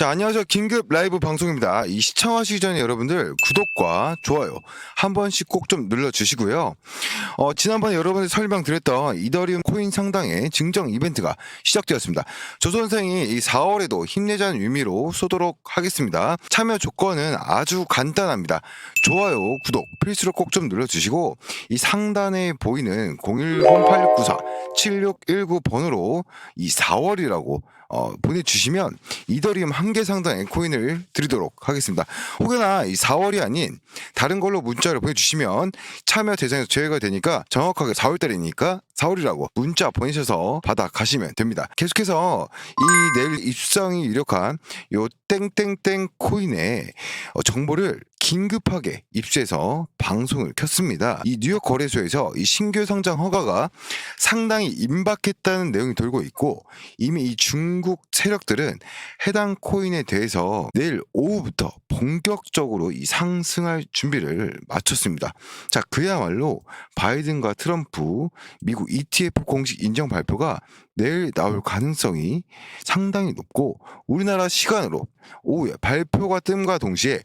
자, 안녕하세요. 긴급 라이브 방송입니다. 이 시청하시기 전에 여러분들 구독과 좋아요 한 번씩 꼭 좀 눌러주시고요. 어, 지난번에 여러분들 설명드렸던 이더리움 코인 상당의 증정 이벤트가 시작되었습니다. 조선생이 이 4월에도 힘내자는 의미로 쏘도록 하겠습니다. 참여 조건은 아주 간단합니다. 좋아요, 구독 필수로 꼭 좀 눌러주시고 이 상단에 보이는 010-8694-7619 번호로 이 4월이라고 어, 보내주시면 이더리움 한 개 상당의 코인을 드리도록 하겠습니다. 혹여나 이 4월이 아닌 다른 걸로 문자를 보내주시면 참여 대상에서 제외가 되니까 정확하게 4월달이니까 4월이라고 문자 보내셔서 받아 가시면 됩니다. 계속해서 이 내일 입상이 유력한 요 땡땡땡 코인의 어, 정보를 긴급하게 입수해서 방송을 켰습니다. 이 뉴욕 거래소에서 이 신규 상장 허가가 상당히 임박했다는 내용이 돌고 있고 이미 이 중국 세력들은 해당 코인에 대해서 내일 오후부터 본격적으로 이 상승할 준비를 마쳤습니다. 자, 그야말로 바이든과 트럼프 미국 ETF 공식 인정 발표가 내일 나올 가능성이 상당히 높고 우리나라 시간으로 오후에 발표가 뜸과 동시에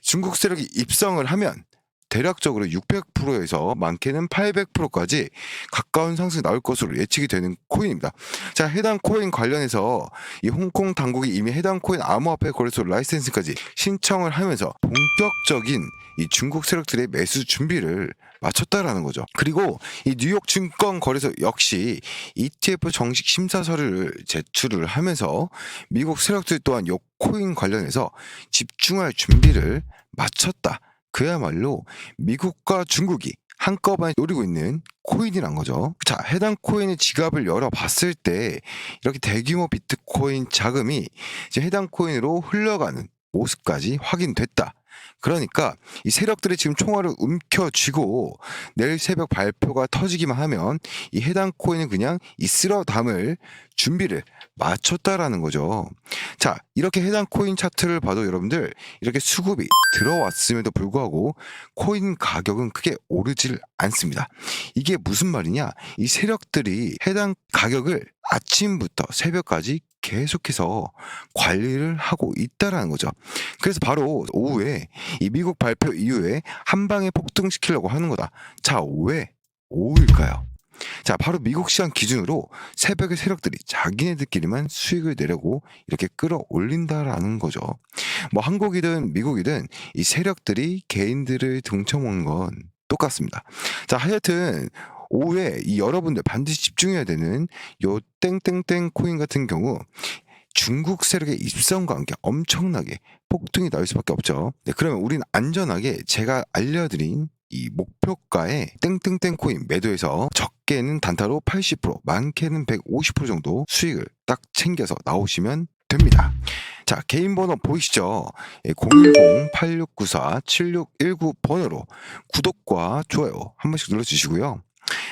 중국 세력이 입성을 하면 대략적으로 600%에서 많게는 800%까지 가까운 상승이 나올 것으로 예측이 되는 코인입니다. 자, 해당 코인 관련해서 이 홍콩 당국이 이미 해당 코인 암호화폐 거래소 라이센스까지 신청을 하면서 본격적인 이 중국 세력들의 매수 준비를 마쳤다라는 거죠. 그리고 이 뉴욕 증권 거래소 역시 ETF 정식 심사 서류를 제출을 하면서 미국 세력들 또한 이 코인 관련해서 집중할 준비를 마쳤다. 그야말로 미국과 중국이 한꺼번에 노리고 있는 코인이란 거죠. 자, 해당 코인의 지갑을 열어봤을 때 이렇게 대규모 비트코인 자금이 이제 해당 코인으로 흘러가는 모습까지 확인됐다. 그러니까 이 세력들이 지금 총알을 움켜쥐고 내일 새벽 발표가 터지기만 하면 이 해당 코인은 그냥 이 쓸어 담을 준비를 마쳤다라는 거죠. 자, 이렇게 해당 코인 차트를 봐도 여러분들 이렇게 수급이 들어왔음에도 불구하고 코인 가격은 크게 오르질 않습니다. 이게 무슨 말이냐? 이 세력들이 해당 가격을 아침부터 새벽까지 계속해서 관리를 하고 있다라는 거죠. 그래서 바로 오후에 이 미국 발표 이후에 한 방에 폭등시키려고 하는 거다. 자, 왜 오후일까요? 자, 바로 미국 시간 기준으로 새벽에 세력들이 자기네들끼리만 수익을 내려고 이렇게 끌어올린다라는 거죠. 뭐 한국이든 미국이든 이 세력들이 개인들을 등쳐먹는 건 똑같습니다. 자, 하여튼 오후에 이 여러분들 반드시 집중해야 되는 요 땡땡땡 코인 같은 경우 중국 세력의 입성과 함께 엄청나게 폭등이 나올 수밖에 없죠. 네, 그러면 우리는 안전하게 제가 알려드린 이 목표가의 땡땡땡 코인 매도해서 적게는 단타로 80%, 많게는 150% 정도 수익을 딱 챙겨서 나오시면 됩니다. 자, 개인 번호 보이시죠? 예, 010-8694-7619 번호로 구독과 좋아요 한 번씩 눌러주시고요.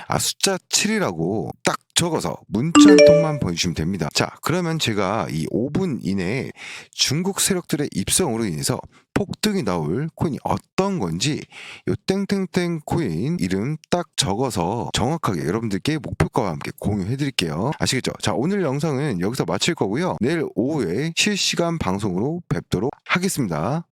아, 숫자 7이라고 딱 적어서 문자 한 통만 보내주시면 됩니다. 자, 그러면 제가 이 5분 이내에 중국 세력들의 입성으로 인해서 폭등이 나올 코인이 어떤 건지 요 땡땡땡 코인 이름 딱 적어서 정확하게 여러분들께 목표가와 함께 공유해 드릴게요. 아시겠죠? 자, 오늘 영상은 여기서 마칠 거고요. 내일 오후에 실시간 방송으로 뵙도록 하겠습니다.